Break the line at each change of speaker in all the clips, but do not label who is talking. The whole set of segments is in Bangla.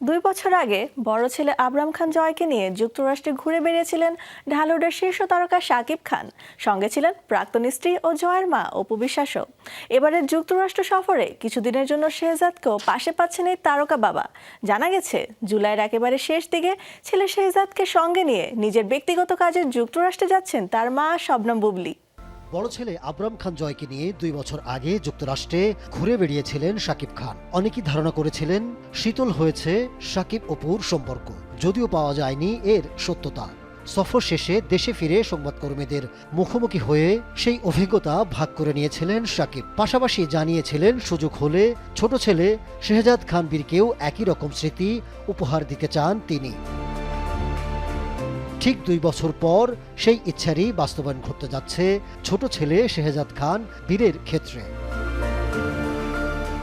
দুই বছর আগে বড় ছেলে আবরাম খান জয়কে নিয়ে যুক্তরাষ্ট্রে ঘুরে বেরিয়েছিলেন ঢালুডের শীর্ষ তারকা শাকিব খান। সঙ্গে ছিলেন প্রাক্তন স্ত্রী ও জয়ের মা অপু বিশ্বাসও। এবারের যুক্তরাষ্ট্র সফরে কিছুদিনের জন্য শেহজাদকেও পাশে পাচ্ছেন এই তারকা বাবা। জানা গেছে, জুলাইয়ের একেবারে শেষ দিকে ছেলে শেহজাদকে সঙ্গে নিয়ে নিজের ব্যক্তিগত কাজে যুক্তরাষ্ট্রে যাচ্ছেন তার মা শবনম বুবলি।
বড় ছেলে আবরাম খান জয়কে নিয়ে দুই বছর আগে যুক্তরাষ্ট্রে ঘুরে বেড়িয়েছিলেন শাকিব খান। অনেকেই ধারণা করেছিলেন, শীতল হয়েছে শাকিব অপুর সম্পর্ক, যদিও পাওয়া যায়নি এর সত্যতা। সফর শেষে দেশে ফিরে সংবাদকর্মীদের মুখোমুখি হয়ে সেই অভিজ্ঞতা ভাগ করে নিয়েছিলেন শাকিব। পাশাপাশি জানিয়েছিলেন, সুযোগ হলে ছোট ছেলে শেহজাদ খান বীরকেও একই রকম স্মৃতি উপহার দিতে চান তিনি। ঠিক দুই বছর পর সেই ইচ্ছারই বাস্তবায়ন ঘটতে যাচ্ছে ছোট ছেলে শেহজাদ খান বীরের ক্ষেত্রে।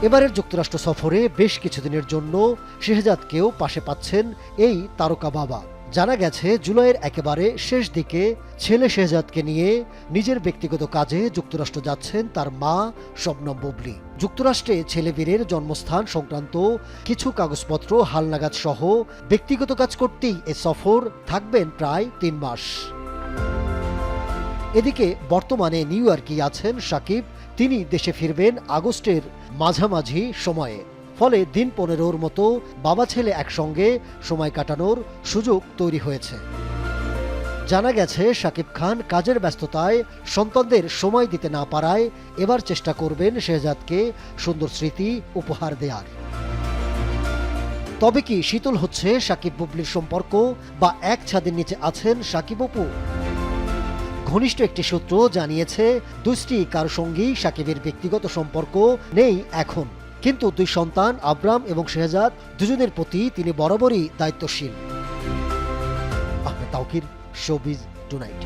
এবারের যুক্তরাষ্ট্র সফরে বেশ কিছুদিনের জন্য শেহজাদকেও পাশে পাচ্ছেন এই তারকা বাবা। জানা গেছে, জুলাইয়ের একেবারে শেষ দিকে ছেলে শেহজাদকে নিয়ে নিজের ব্যক্তিগত কাজে যুক্তরাষ্ট্র যাচ্ছেন তার মা শবনম বুবলি। যুক্তরাষ্ট্রে ছেলে বীরের জন্মস্থান সংক্রান্ত কিছু কাগজপত্র, হালনাগাদ সহ ব্যক্তিগত কাজ করতেই এ সফর থাকবেন প্রায় তিন মাস। এদিকে বর্তমানে নিউ ইয়র্কে আছেন সাকিব। তিনি দেশে ফিরবেন আগস্টের মাঝামাঝি সময়ে। ফলে দিন পনেরোর মতো বাবা ছেলে একসঙ্গে সময় কাটানোর সুযোগ তৈরি হয়েছে। জানা গেছে, শাকিব খান কাজের ব্যস্ততায় সন্তানদের সময় দিতে না পারায় এবার চেষ্টা করবেন শেহজাদকে সুন্দর স্মৃতি উপহার দেওয়ার তবে কি শীতল হচ্ছে সাকিব বুবলির সম্পর্ক বা এক ছাদের নিচে আছেন সাকিব অপু? ঘনিষ্ঠ একটি সূত্র জানিয়েছে, দুষ্টি কারও সঙ্গেই সাকিবের ব্যক্তিগত সম্পর্ক নেই এখন। কিন্তু দুই সন্তান, আবরাম এবং শেহজাদ, দুজনের প্রতি তিনি বরাবরই দায়িত্বশীল। Ahmed Tawkir, showbiz tonight.